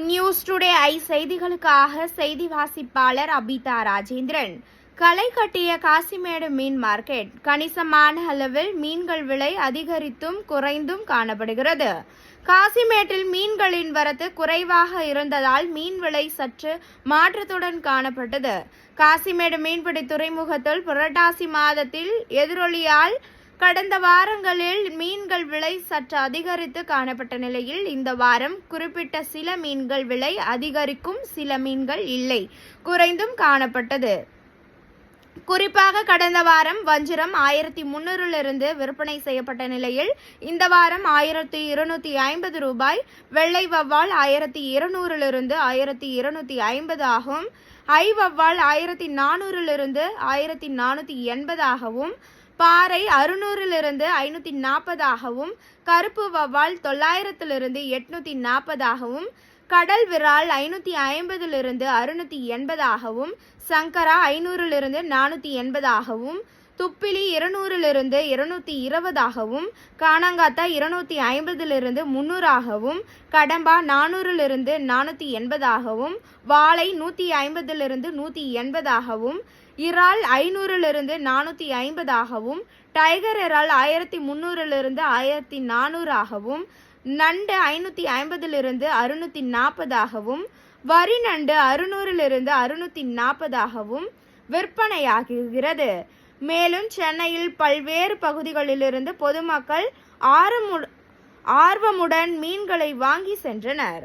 News today I செய்திகளுக்காக செய்தி வாசிப்பாளர் அபிதா ராஜேந்திரன். களை கட்டிய காசிமேடு மீன் மார்க்கெட். கணிசமான அளவில் மீன்கள் விலை அதிகரித்தும் குறைந்தும் காணப்படுகிறது. காசிமேட்டில் மீன்களின் வரத்து குறைவாக இருந்ததால் மீன் விலை சற்று மாற்றத்துடன் காணப்பட்டது. காசிமேடு மீன்பிடி துறைமுகத்தில் புரட்டாசி மாதத்தில் எதிரொலியால் கடந்த வாரங்களில் மீன்கள் விலை சற்று அதிகரித்து காணப்பட்ட நிலையில் இந்த வாரம் குறிப்பிட்ட சில மீன்கள் விலை அதிகரிக்கும் சில மீன்கள் இல்லை குறைந்தும் காணப்பட்டது. குறிப்பாக கடந்த வாரம் வஞ்சிரம் ஆயிரத்தி முன்னூறிலிருந்து விற்பனை செய்யப்பட்ட நிலையில் இந்த வாரம் ஆயிரத்தி இருநூத்தி ஐம்பது ரூபாய் வெள்ளை வவ்வால் ஆயிரத்தி இருநூறிலிருந்து ஆயிரத்தி இருநூத்தி ஐம்பது ஆகும் ஐ வவ்வால் ஆயிரத்தி நானூறிலிருந்து ஆயிரத்தி நானூற்றி எண்பதாகவும் பாறை அறுநூறிலிருந்து ஐநூற்றி நாற்பதாகவும் கருப்பு வவ்வால் தொள்ளாயிரத்திலிருந்து எட்நூற்றி நாற்பதாகவும் கடல் விரால் ஐநூற்றி ஐம்பதிலிருந்து அறுநூற்றி எண்பதாகவும் சங்கரா ஐநூறிலிருந்து நானூற்றி எண்பதாகவும் துப்பிலி இருநூறிலிருந்து இருநூற்றி இருபதாகவும் காணாங்காத்தா இருநூற்றி ஐம்பதிலிருந்து முந்நூறாகவும் கடம்பா நானூறிலிருந்து நானூற்றி எண்பதாகவும் வாழை நூற்றி ஐம்பதிலிருந்து நூற்றி எண்பதாகவும் இறால் ஐநூறிலிருந்து நானூற்றி ஐம்பதாகவும் டைகர் இறால் ஆயிரத்தி முந்நூறிலிருந்து ஆயிரத்தி நானூறாகவும் நண்டு ஐநூற்றி ஐம்பதிலிருந்து அறுநூற்றி நாற்பதாகவும் வரி நண்டு அறுநூறிலிருந்து அறுநூற்றி நாற்பதாகவும் விற்பனையாகுகிறது மேலும் சென்னையில் பல்வேறு பகுதிகளிலிருந்து பொதுமக்கள் ஆர்வமு ஆர்வமுடன் மீன்களை வாங்கி சென்றனர்.